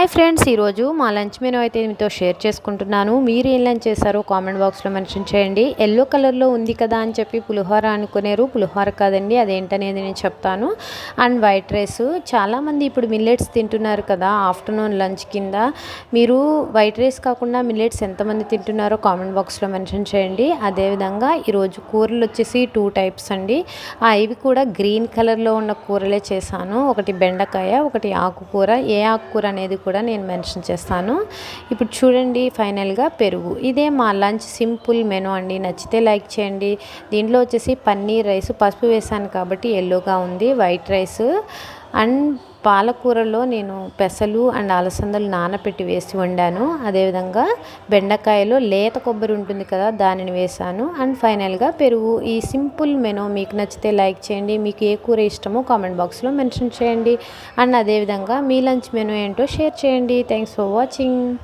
Hi friends ఈరోజు మా lunch menu అయితే మీతో షేర్ చేసుకుంటున్నాను. మీరు ఏం లంచ్ చేశారో కామెంట్ బాక్స్లో మెన్షన్ చేయండి. ఎల్లో కలర్లో ఉంది కదా అని చెప్పి పులిహోర అనుకునేరు. పులిహోర కాదండి అదేంటనేది నేను చెప్తాను. And white rice. చాలామంది ఇప్పుడు మిల్లెట్స్ తింటున్నారు కదా ఆఫ్టర్నూన్ లంచ్ కింద. మీరు వైట్ రైస్ కాకుండా మిల్లెట్స్ ఎంతమంది తింటున్నారో కామెంట్ బాక్స్లో మెన్షన్ చేయండి. అదేవిధంగా ఈరోజు కూరలు వచ్చేసి టూ టైప్స్ అండి. ఇవి కూడా గ్రీన్ కలర్లో ఉన్న కూరలే చేశాను. ఒకటి బెండకాయ ఒకటి ఆకుకూర. ఏ ఆకుకూర అనేది కూడా కూడా నేను మెన్షన్ చేస్తాను. ఇప్పుడు చూడండి ఫైనల్గా పెరుగు. ఇదే మా లంచ్ సింపుల్ మెనూ అండి. నచ్చితే లైక్ చేయండి. దీంట్లో వచ్చేసి పన్నీర్ రైస్ పసుపు వేసాను కాబట్టి ఎల్లోగా ఉంది వైట్ రైస్ అండ్ పాలకూరలో నేను పెసలు అండ్ అలసందలు నానపెట్టి వేసి వండాను. అదేవిధంగా బెండకాయలో లేత కొబ్బరి ఉంటుంది కదా దానిని వేసాను. అండ్ ఫైనల్గా పెరుగు. ఈ సింపుల్ మెను మీకు నచ్చితే లైక్ చేయండి. మీకు ఏ కూర ఇష్టమో కామెంట్ బాక్స్లో మెన్షన్ చేయండి. అండ్ అదేవిధంగా మీ లంచ్ మెను ఏంటో షేర్ చేయండి. Thanks for watching.